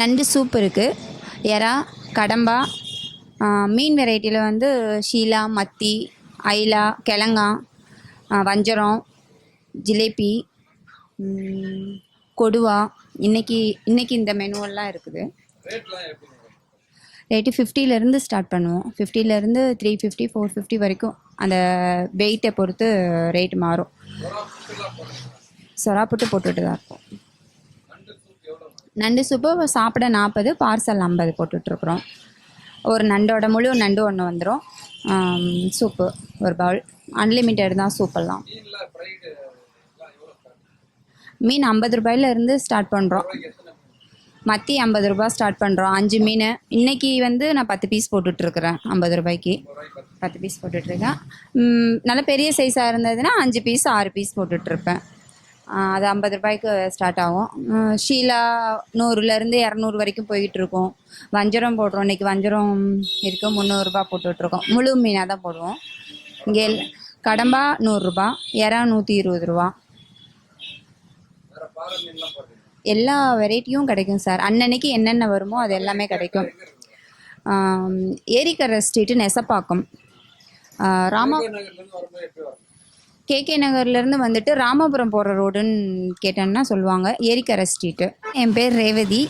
நண்டு சூப் இருக்குது எறா கடம்பா மீன் வெரைட்டியில் வந்து ஷீலா மத்தி ஐலா கிழங்கா வஞ்சரம் ஜிலேபி கொடுவா. இன்னைக்கு இன்னைக்கு இந்த மெனுவெல்லாம் இருக்குது. ரேட்டு ஃபிஃப்டிலேருந்து ஸ்டார்ட் பண்ணுவோம். ஃபிஃப்டிலேருந்து த்ரீ ஃபிஃப்டி ஃபோர் ஃபிஃப்டி வரைக்கும் அந்த வெயிட்டை பொறுத்து ரேட் மாறும். சொரா புட்டு போட்டுட்டு தான் இருக்கும் நண்டு சூப்பு சாப்பிட நாற்பது பார்சல் ஐம்பது போட்டுட்ருக்குறோம். ஒரு நண்டோட முழு நண்டு ஒன்று வந்துடும் சூப்பு ஒரு பவுல் அன்லிமிட்டெட் தான் சூப்பெல்லாம் மீன் ஐம்பது ரூபாயிலேருந்து ஸ்டார்ட் பண்ணுறோம் மத்தி ஐம்பது ரூபாய் ஸ்டார்ட் பண்ணுறோம் அஞ்சு மீன். இன்னைக்கு வந்து நான் பத்து பீஸ் போட்டுட்ருக்குறேன் ஐம்பது ரூபாய்க்கு. பத்து பீஸ் போட்டுட்ருக்கேன். நல்ல பெரிய சைஸாக இருந்ததுன்னா அஞ்சு பீஸ் ஆறு பீஸ் போட்டுட்ருப்பேன். அது ஐம்பது ரூபாய்க்கு ஸ்டார்ட் ஆகும். ஷீலா நூறுலேருந்து இரநூறு வரைக்கும் போய்கிட்டு இருக்கோம். வஞ்சரம் போடுறோம். இன்றைக்கி வஞ்சரம் இருக்குது முந்நூறுரூபா போட்டுட்ருக்கோம் முழு மீனாக தான் போடுவோம். இங்கே கடம்பா நூறுரூபா இறா நூற்றி இருபது ரூபா. எல்லா வெரைட்டியும் கிடைக்கும் சார். அன்னன்னைக்கு என்னென்ன வருமோ அது எல்லாமே கிடைக்கும். ஏரிக்கரை ஸ்ட்ரீட்டு நெசப்பாக்கம். ராமா கேகே நகர்லேருந்து வந்துட்டு ராமபுரம் போகிற ரோடுன்னு கேட்டேன்னா சொல்லுவாங்க. ஏரிக்கரை ஸ்ட்ரீட்டு. என் பேர் ரேவதி.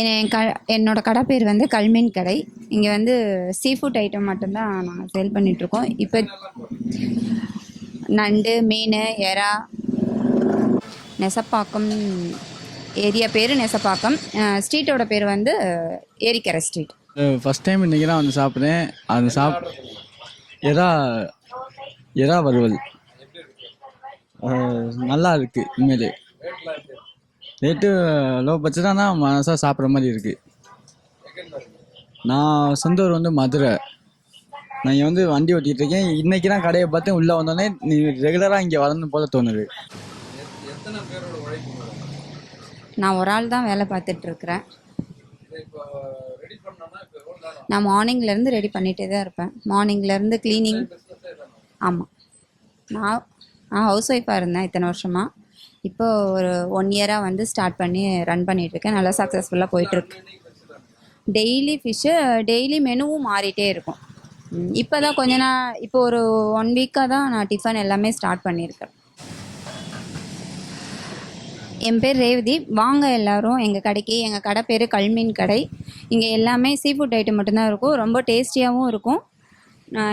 என் க என்னோட கடை பேர் வந்து கல்மீன் கடை. இங்கே வந்து சீ ஃபுட் ஐட்டம் மட்டும்தான் நாங்கள் சேல் பண்ணிகிட்ருக்கோம் இப்போ நண்டு மீன் எறா நெசப்பாக்கம் ஏரியா பேர் நெசப்பாக்கம். ஸ்ட்ரீட்டோட பேர் வந்து ஏரிக்கரை ஸ்ட்ரீட். ஃபஸ்ட் டைம் இன்றைக்கி தான் வந்து சாப்பிட்றேன் அது சாப் எறா எறா வறுவல் நல்லா இருக்குது உண்மையிலே ரேட்டு லோ பட்ஜெட்டாக தான் மனசாக சாப்பிட்ற மாதிரி இருக்குது நான் சொந்த ஊர் வந்து மதுரை. நான் இங்கே வந்து வண்டி ஓட்டிகிட்டு இருக்கேன். இன்றைக்கி தான் கடையை பார்த்து உள்ளே வந்தோடனே நீ ரெகுலராக இங்கே வரணும் போல தோணுது. நான் ஒரு ஆள் தான் வேலை பார்த்துட்ருக்குறேன் நான் மார்னிங்லேருந்து ரெடி பண்ணிகிட்டே தான் இருப்பேன். மார்னிங்லேருந்து க்ளீனிங் ஆமாம் நான் நான் ஹவுஸ் ஒய்ஃபாக இருந்தேன் இத்தனை வருஷமாக இப்போ ஒரு ஒன் இயராக வந்து ஸ்டார்ட் பண்ணி ரன் பண்ணிகிட்ருக்கேன் நல்லா சக்ஸஸ்ஃபுல்லாக போயிட்டுருக்கு டெய்லி ஃபிஷ்ஷு டெய்லி மெனுவும் மாறிட்டே இருக்கும். இப்போ தான் கொஞ்ச நாள் இப்போ ஒரு ஒன் வீக்காக தான் நான் டிஃபன் எல்லாமே ஸ்டார்ட் பண்ணியிருக்கேன். என் பேர் ரேவதி. வாங்க எல்லாரும். எங்கள் கடைக்கு எங்கள் கடை பேர் கல்மீன் கடை. இங்கே எல்லாமே சீ ஃபுட் ஐட்டம் மட்டும்தான் இருக்கும். ரொம்ப டேஸ்டியாகவும் இருக்கும்.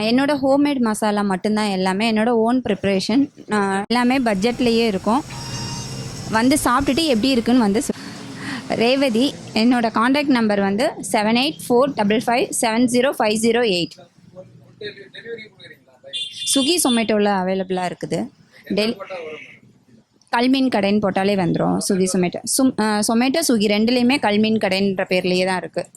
என்னோடய ஹோம்மேட் மசாலா மட்டும்தான் எல்லாமே. என்னோட ஓன் ப்ரிப்ரேஷன் எல்லாமே பட்ஜெட்லேயே இருக்கும். வந்து சாப்பிட்டுட்டு எப்படி இருக்குன்னு வந்து ரேவதி என்னோடய காண்டாக்ட் நம்பர் வந்து seven eight four double five seven zero five zero eight Swiggy சொமேட்டோவில் அவைலபிளாக இருக்குது. டெல் கல்மீன் கடைன்னு போட்டாலே வந்துடும் சுகி சொமேட்டோ. சும் சொமேட்டோ சுகி ரெண்டுலேயுமே கல்மீன் கடைன்ற பேர்லேயே தான் இருக்குது